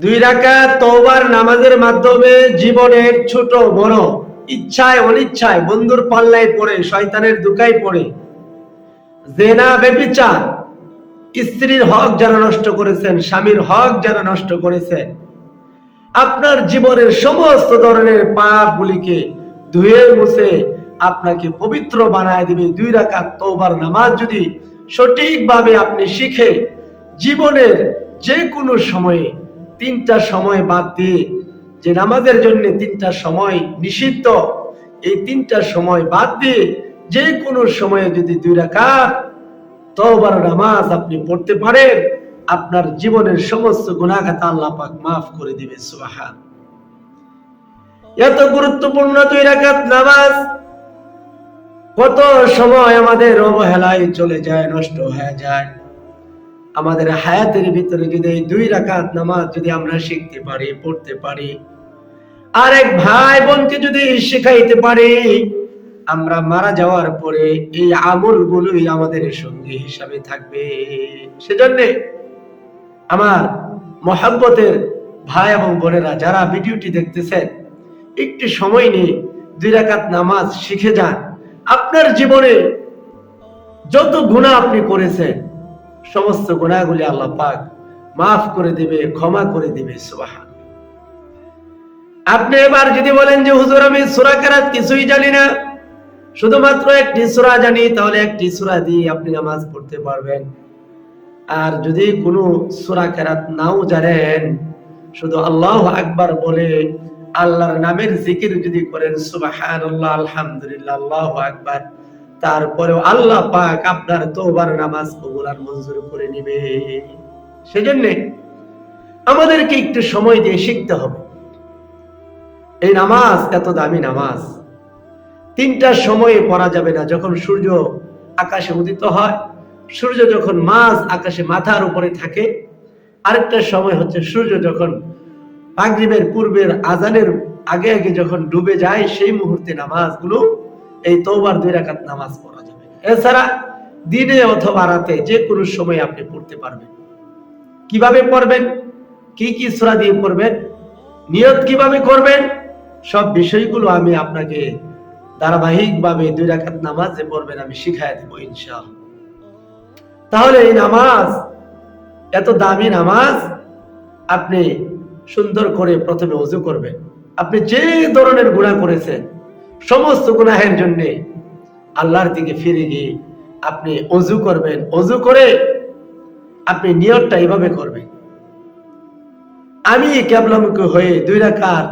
দুই রাকাত তওবার নামাজের মাধ্যমে জীবনের ছোট বড় ইচ্ছায় অনিচ্ছায় বন্ধুর পাল্লায় পড়ে, শয়তানের দুকায় পড়ে, জেনা বেবিচার স্ত্রীর হক যারা নষ্ট করেছেন, স্বামীর হক যারা নষ্ট করেছেন, আপনার জীবনের সমস্ত ধরনের পাপগুলিকে ধুয়ে মুছে আপনাকে পবিত্র বানায় দিবে। দুই রাকাত তওবার নামাজ যদি সঠিকভাবে আপনি শিখে, জীবনের যে কোনো সময়ে তিনটা সময় বাদ দিয়ে যে নামাজের জন্য তিনটা সময় নিষিদ্ধ, এই তিনটা সময় বাদ দিয়ে যে কোনো সময়ে যদি দুই রাকাত তওবার নামাজ আপনি পড়তে পারেন, আপনার জীবনের সমস্ত গুণাঘাত আল্লাহ পাক মাফ করে দিবে সুবহান। এত গুরুত্বপূর্ণ দুই রাকাত নামাজ কত সময় আমাদের অবহেলায় চলে যায়, নষ্ট হয়ে যায়। আমাদের হায়াতের ভিতরে যদি এই দুই রাকাত নামাজ যদি আমরা শিখতে পারি, পড়তে পারি, আরেক ভাই বোনকে যদি শেখাইতে পারি, আমরা মারা যাওয়ার পরে এই আমলগুলোই আমাদের সঙ্গী হিসাবে থাকবে। সেজন্য আমার মহাব্বতের ভাই এবং বোনেরা, যারা ভিডিওটি দেখতেছেন, একটু সময় নিয়ে দুই রাকাত নামাজ শিখে যান। আপনার জীবনে যত গুণা আপনি করেছেন সমস্ত গুণাগুলি আল্লাহ পাক মাফ করে দিবে, ক্ষমা করে দিবে সুবাহান আপনি এবার যদি বলেন যে, হুজুর, আমি সূরা কেরাত কিছুই জানি না। শুধুমাত্র একটি সূরা জানি, তাহলে একটি সূরা দিয়ে আপনি নামাজ পড়তে পারবেন। আর যদি কোনো সুরা কেরাত নাও জানেন, শুধু আল্লাহ আকবার বলে আল্লাহর নামের জিকির যদি করেন, সুবহানাল্লাহ, আলহামদুলিল্লাহ, আল্লাহু আকবার। তারপরেও আল্লাহ পাক আপনার তোবার নামাজ কবুল আর মঞ্জুর করে নিবে। সেজন্য আমাদেরকে একটু সময় দিয়ে শিখতে হবে। এই নামাজ, এত দামি নামাজ, তিনটার সময়ে পড়া যাবে না। যখন সূর্য আকাশে উদিত হয়, সূর্য যখন মাঝ আকাশে মাথার উপরে থাকে, আরেকটা সময় হচ্ছে সূর্য যখন মাগরিবের পূর্বের আজানের আগে আগে যখন ডুবে যায়, সেই মুহূর্তে নামাজগুলো এই তওবার দুই রাকাত নামাজ পড়া যাবে। এছাড়া দিনে অথবা রাতে যে কোনো সময় আপনি পড়তে পারবেন। কীভাবে পড়বেন? কি কি সূরা দিয়ে পড়বেন? নিয়ত কীভাবে করবেন? সব বিষয়গুলো আমি আপনাকে ধারাবাহিকভাবে দুই রাকাত নামাজ যে পড়বেন আমি শিখাই দেবো ইনশাআল্লাহ। তাহলে এই নামাজ, এত দামি নামাজ আপনি সুন্দর করে প্রথমে অজু করবেন। আপনি যে ধরনের গুণা করেছেন সমস্ত গুনাহের জন্য আল্লাহর দিকে ফিরে গিয়ে আপনি অজু করবেন। অজু করে আপনি নিয়তটা এভাবে করবেন। আমি কেবলামুখী হয়ে দুই রাকাত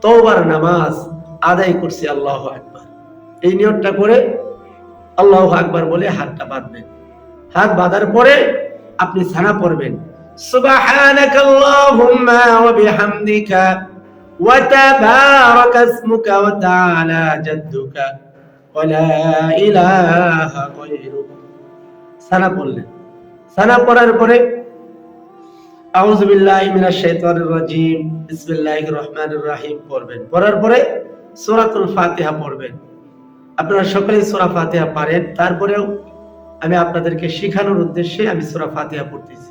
তওবার নামাজ আদায় করছি আল্লাহ আকবার। এই নিয়তটা করে আল্লাহ আকবার বলে হাতটা বাঁধবেন। হাত বাঁধার পরে আপনি সানা পড়বেন। সুবহানাক আল্লাহুম্মা ওয়া বিহামদিকা ওয়া তাআলা জাদ্দুকা ওয়া লা ইলাহা গায়রুক সানা পড়লেন। সানা পড়ার পরে আউযু বিল্লাহি মিনাশ শাইতানির রাজিম, বিসমিল্লাহির রহমানির রহিম পড়বেন। পড়ার পরে সূরাতুল ফাতিহা পড়বেন। আপনারা সকলেই সূরা ফাতিহা পারেন। তারপরেও আমি আপনাদেরকে শেখানোর উদ্দেশ্যে আমি সূরা ফাতিহা পড়তেছি।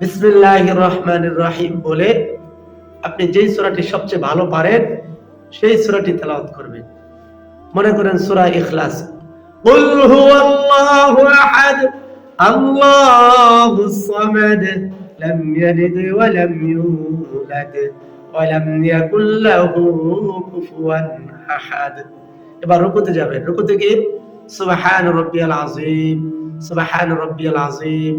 বিসমিল্লাহির রহমানির রহিম বলে আপনি যেই সূরাটি সবচেয়ে ভালো পারেন সেই সূরাটি তেলাওয়াত করবেন মনে করেন সূরা ইখলাস قل هو الله احد الله الصمد لم يلد ولم يولد ولم يكن له كفوا احد এবার রুকুতে যাবেন রুকুতে গিয়ে সুবহান রাব্বিয়াল আযীম সুবহান রাব্বিয়াল আযীম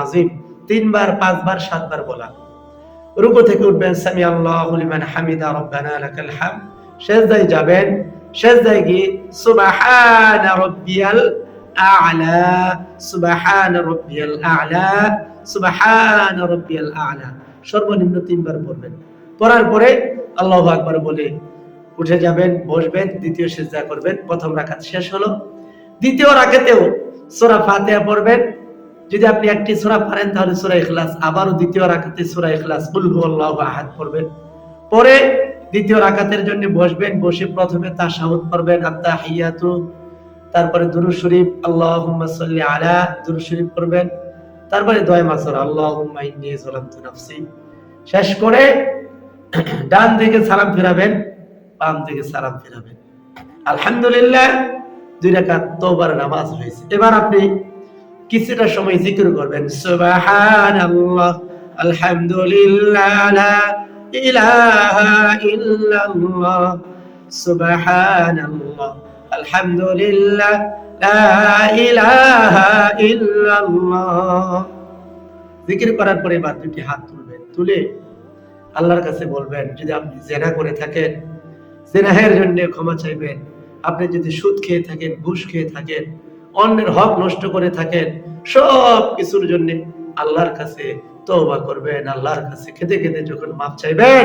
আযীম, তিনবার, পাঁচবার, সাতবার বলা। রুকু থেকে উঠবেন সামি লিমান হামিদা, রব্বানা লাকাল হামদ। সেজদায় যাবেন সেজদায় গিয়ে সুবহান রাব্বিয়াল আ'লা, সুবহান রাব্বিয়াল আ'লা, সুবহান রাব্বিয়াল আ'লা। সর্বনিম্ন তিনবার পড়বেন। পড়ার পরে আল্লাহু আকবার বলে উঠে যাবেন, বসবেন, দ্বিতীয় সিজদা করবেন। প্রথম রাকাত শেষ হলো। দ্বিতীয় রাকাতেও সূরা ফাতিহা পড়বেন। যদি আপনি একটি সূরা পারেন তাহলে সূরা ইখলাস, আবারও দ্বিতীয় রাকাতে সূরা ইখলাস, কুল হুয়াল্লাহু আহাদ পড়বেন। পরে দ্বিতীয় রাকাতের জন্য বসবেন, বসে প্রথমে তাশাহুদ পড়বেন, আত্তাহিয়াতু, তারপরে দুরূদ শরীফ, আল্লাহুম্মা সাল্লি আলা দুরূদ শরীফ পড়বেন, তারপরে দোয়া মাসর যালামতু নাফসি। শেষ করে ডান দিকে সালাম ফিরাবেন, বাম দিকে সালাম ফিরাবেন। আলহামদুলিল্লাহ, দুই রাকাত তওবার নামাজ হয়েছে। এবার আপনি কিছুটা সময় জিকির করবেন। সুবহানাল্লাহ, আলহামদুলিল্লাহ জিকির করার পরে এবার দুটি হাত তুলবেন। তুলে আল্লাহর কাছে বলবেন, যদি আপনি জেনা করে থাকেন, জেনাহের জন্য ক্ষমা চাইবেন। আপনি যদি সুদ খেয়ে থাকেন, ঘুষ খেয়ে থাকেন অন্যের হক নষ্ট করে থাকেন, সব কিছুর জন্য আল্লাহর কাছে তওবা করবেন, আল্লাহর কাছে খেতে খেতে যখন মাফ চাইবেন,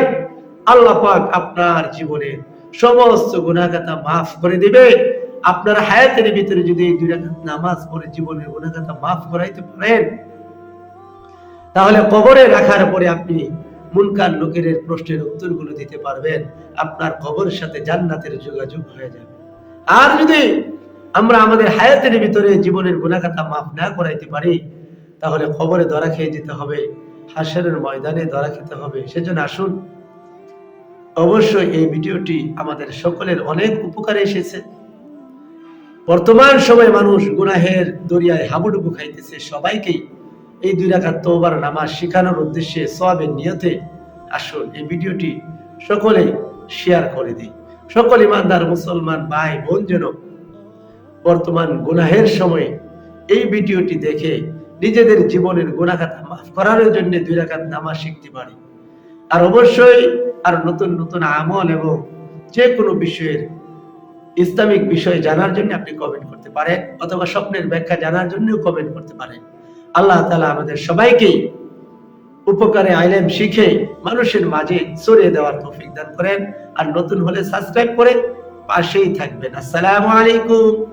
আল্লাহ পাক আপনার জীবনে সমস্ত গুনাহগাতা মাফ করে দিবে আপনার হায়াতের ভিতরে যদি দুই রাকাত নামাজ পড়ে জীবনের গুনাহগাতা মাফ করাইতে পারেন, তাহলে কবরে রাখার পরে আপনি মুনকার লোকের প্রশ্নের উত্তরগুলো দিতে পারবেন। আপনার কবরের সাথে জান্নাতের যোগাযোগ হয়ে যাবে। আর যদি আমরা আমাদের হায়াতের ভিতরে জীবনের গুণাগাতা মাফ না করাইতে পারি, তাহলে কবরে ধরা খেয়ে যেতে হবে, হাসরের ময়দানে ধরা খেতে হবে। সেজন্য আসুন, অবশ্যই এই ভিডিওটি আমাদের সকলের অনেক উপকারে এসেছে। বর্তমান সময়ে মানুষ গুনাহের দরিয়ায় হাবুডুবু খাইতেছে, সবাইকেই এই দুই রাকাত তওবার নামাজ শেখানোর উদ্দেশ্যে সওয়াবের নিয়তে আসুন, এই ভিডিওটি সকলে শেয়ার করে দিই। সকল ইমানদার মুসলমান ভাই বোন যেন বর্তমান গুনাহের সময়ে এই ভিডিওটি দেখে নিজেদের জীবনের গুণাখাতা মাফ করার জন্য দুই রাখাত নামাজ শিখতে পারি। আর অবশ্যই আর নতুন নতুন আমল এবং যে কোনো বিষয়ের ইসলামিক বিষয় জানার জন্য আপনি কমেন্ট করতে পারেন অথবা স্বপ্নের ব্যাখ্যা জানার জন্যও কমেন্ট করতে পারেন। আল্লাহ তালা আমাদের সবাইকেই উপকারে আইলেম শিখে মানুষের মাঝে ছড়িয়ে দেওয়ার তৌফিক দান করেন। আর নতুন হলে সাবস্ক্রাইব করে পাশেই থাকবেন। আসসালামু আলাইকুম।